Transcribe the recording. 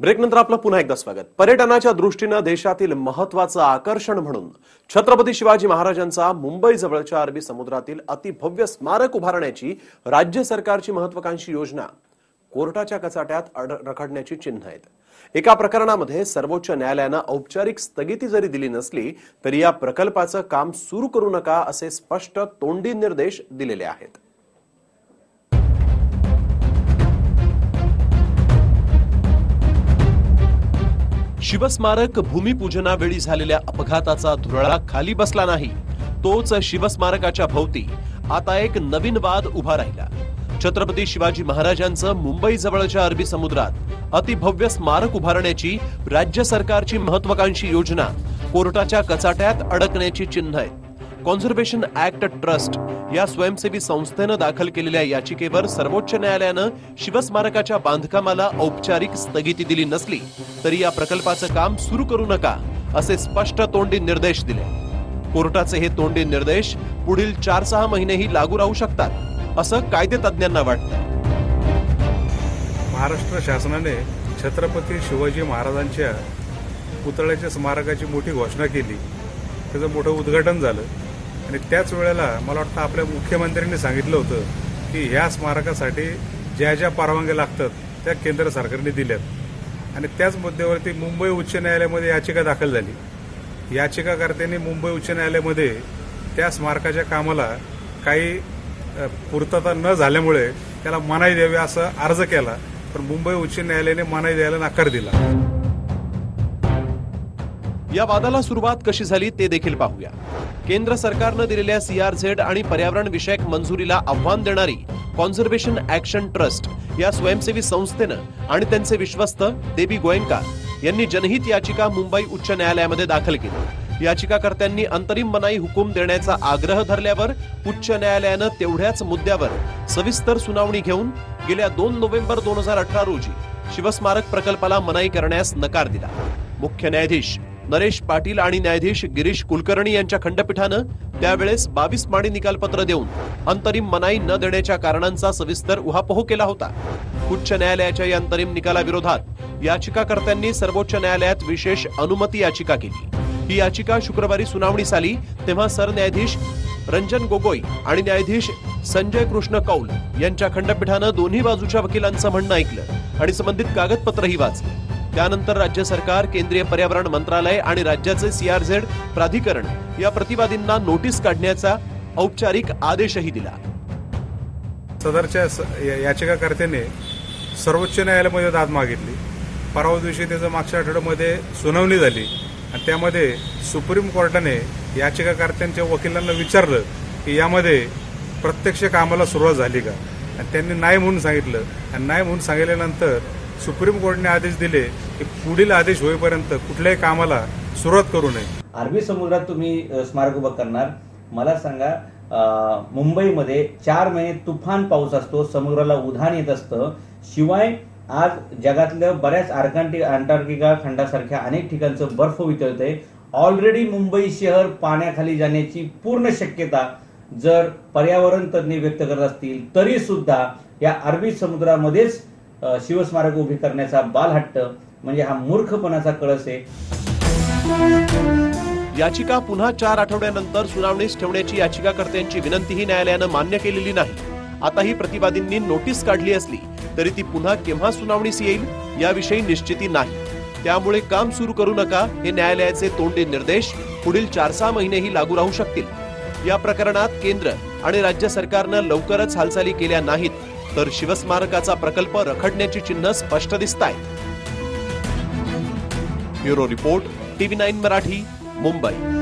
ब्रेकनंतर आपलं पुन्हा एकदा स्वागत. पर्यटनाच्या दृष्टीनं देशातील महत्वाचं आकर्षण म्हणून छत्रपती शिवाजी महाराजांचा मुंबई जवळच्या अरबी समुद्रातील अतिभव्य स्मारक उभारण्याची राज्य सरकारची महत्वाकांक्षी योजना कोर्टाच्या कचाट्यात रखडण्याची चिन्ह आहेत. एका प्रकरणामध्ये सर्वोच्च न्यायालयानं औपचारिक स्थगिती जरी दिली नसली तरी या प्रकल्पाचं काम सुरू करू नका असे स्पष्ट तोंडी निर्देश दिलेले आहेत. शिवस्मारक भूमिपूजनावेळी झालेल्या अपघाताचा धुरळा खाली बसला नाही तोच शिवस्मारकाच्या भोवती. आता एक नवीन वाद उभा राहिला. छत्रपती शिवाजी महाराजांचं मुंबई जवळच्या अरबी समुद्रात अतिभव्य स्मारक उभारण्याची राज्य सरकारची महत्वाकांक्षी योजना कोर्टाच्या कचाट्यात अडकण्याची चिन्ह आहेत. कॉन्झर्वेशन ऍक्ट ट्रस्ट या स्वयंसेवी संस्थेनं दाखल केलेल्या याचिकेवर सर्वोच्च न्यायालयानं शिवस्मारकाच्या बांधकामाला औपचारिक स्थगिती दिली नसली तरी या प्रकल्पाचं काम सुरू करू नका असे स्पष्ट तोंडी निर्देश दिले. कोर्टाचे हे तोंडी निर्देश पुढील चार सहा महिनेही लागू राहू शकतात असं कायदे तज्ज्ञांना वाटतं. महाराष्ट्र शासनाने छत्रपती शिवाजी महाराजांच्या पुतळ्याच्या स्मारकाची मोठी घोषणा केली. त्याचं मोठं उद्घाटन झालं. आणि त्याच वेळेला मला वाटतं आपल्या मुख्यमंत्र्यांनी सांगितलं होतं की ह्या स्मारकासाठी ज्या ज्या परवानग्या लागतात त्या केंद्र सरकारने दिल्यात. आणि त्याच मुद्द्यावरती मुंबई उच्च न्यायालयामध्ये याचिका दाखल झाली. याचिकाकर्त्यांनी मुंबई उच्च न्यायालयामध्ये त्या स्मारकाच्या कामाला काही पूर्तता न झाल्यामुळे त्याला मनाई द्यावी असा अर्ज केला पण मुंबई उच्च न्यायालयाने मनाई द्यायला नकार दिला. या वादाला सुरुवात कशी झाली ते देखील पाहूया. केंद्र सरकारनं दिलेल्या सीआरझेड आणि पर्यावरण विषयक मंजुरीला आव्हान देणारी कॉन्झर्वेशन ऍक्शन ट्रस्ट या स्वयंसेवी संस्थेनं आणि त्यांचे विश्वस्त देवी गोयंका यांनी जनहित याचिका मुंबई उच्च न्यायालयामध्ये दाखल केली. याचिकाकर्त्यांनी अंतरिम मनाई हुकूम देण्याचा आग्रह धरल्यावर उच्च न्यायालयानं तेवढ्याच मुद्द्यावर सविस्तर सुनावणी घेऊन गेल्या दोन नोव्हेंबर दोन हजार अठरा रोजी शिवस्मारक प्रकल्पाला मनाई करण्यास नकार दिला. मुख्य न्यायाधीश नरेश पाटील आणि न्यायाधीश गिरीश कुलकर्णी यांच्या खंडपीठानं त्यावेळेस बावीस माडी निकालपत्र देऊन अंतरिम मनाई न देण्याच्या कारणांचा सविस्तर उहापोह केला होता. उच्च न्यायालयाच्या या अंतरिम निकालाविरोधात याचिकाकर्त्यांनी सर्वोच्च न्यायालयात विशेष अनुमती याचिका केली. ही याचिका शुक्रवारी सुनावणीस आली तेव्हा सरन्यायाधीश रंजन गोगोई आणि न्यायाधीश संजय कृष्ण कौल यांच्या खंडपीठानं दोन्ही बाजूच्या वकिलांचं म्हणणं ऐकलं आणि संबंधित कागदपत्रही वाचली. त्यानंतर राज्य सरकार केंद्रीय पर्यावरण मंत्रालय आणि राज्याचे सीआरझेड प्राधिकरण या प्रतिवादींना नोटीस काढण्याचा औपचारिक आदेशही दिला. सदरच्या याचिकाकर्त्याने सर्वोच्च न्यायालयामध्ये दाद मागितली. परवा दिवशी त्याचं मागच्या आठवड्यामध्ये सुनावणी झाली आणि त्यामध्ये सुप्रीम कोर्टाने याचिकाकर्त्यांच्या वकिलांना विचारलं की यामध्ये प्रत्यक्ष कामाला सुरुवात झाली का? आणि त्यांनी नाही म्हणून सांगितलं. आणि नाही म्हणून सांगितल्यानंतर सुप्रीम कोर्टाने आदेश दिले की पुढील आदेश होईपर्यंत कुठल्याही कामाला सुरुवात करू नये. अरबी समुद्रात तुम्ही स्मारक उभं करणार. मला सांगा मुंबईमध्ये चार महिने तुफान पाऊस असतो समुद्राला उधाण येत असतं. शिवाय आज जगातल्या बऱ्याच आर्कांटिक अंटार्क्टिका खंडासारख्या अनेक ठिकाणचं बर्फ वितळते ऑलरेडी मुंबई शहर पाण्याखाली जाण्याची पूर्ण शक्यता जर पर्यावरण तज्ज्ञ व्यक्त करत असतील तरी सुद्धा या अरबी समुद्रामध्येच शिवस्मारक उभी करण्याचा बालहट्ट म्हणजे हा मूर्खपणाचा कळस आहे. याचिका पुन्हा चार आठवड्यानंतर सुनावणीस ठेवण्याची याचिकाकर्त्यांची विनंतीही न्यायालयानं मान्य केलेली नाही. आताही प्रतिवादींनी नोटीस काढली असली तरी ती पुन्हा केव्हा सुनावणीस येईल याविषयी निश्चिती नाही. त्यामुळे काम सुरू करू नका हे न्यायालयाचे तोंडी निर्देश पुढील चार सहा महिनेही लागू राहू शकतील. या प्रकरणात केंद्र आणि राज्य सरकारनं लवकरच हालचाली केल्या नाहीत तर शिवस्मारकाचा प्रकल्प रखडण्याची चिन्ह स्पष्ट दिसत आहेत bureau report TV nine Marathi Mumbai.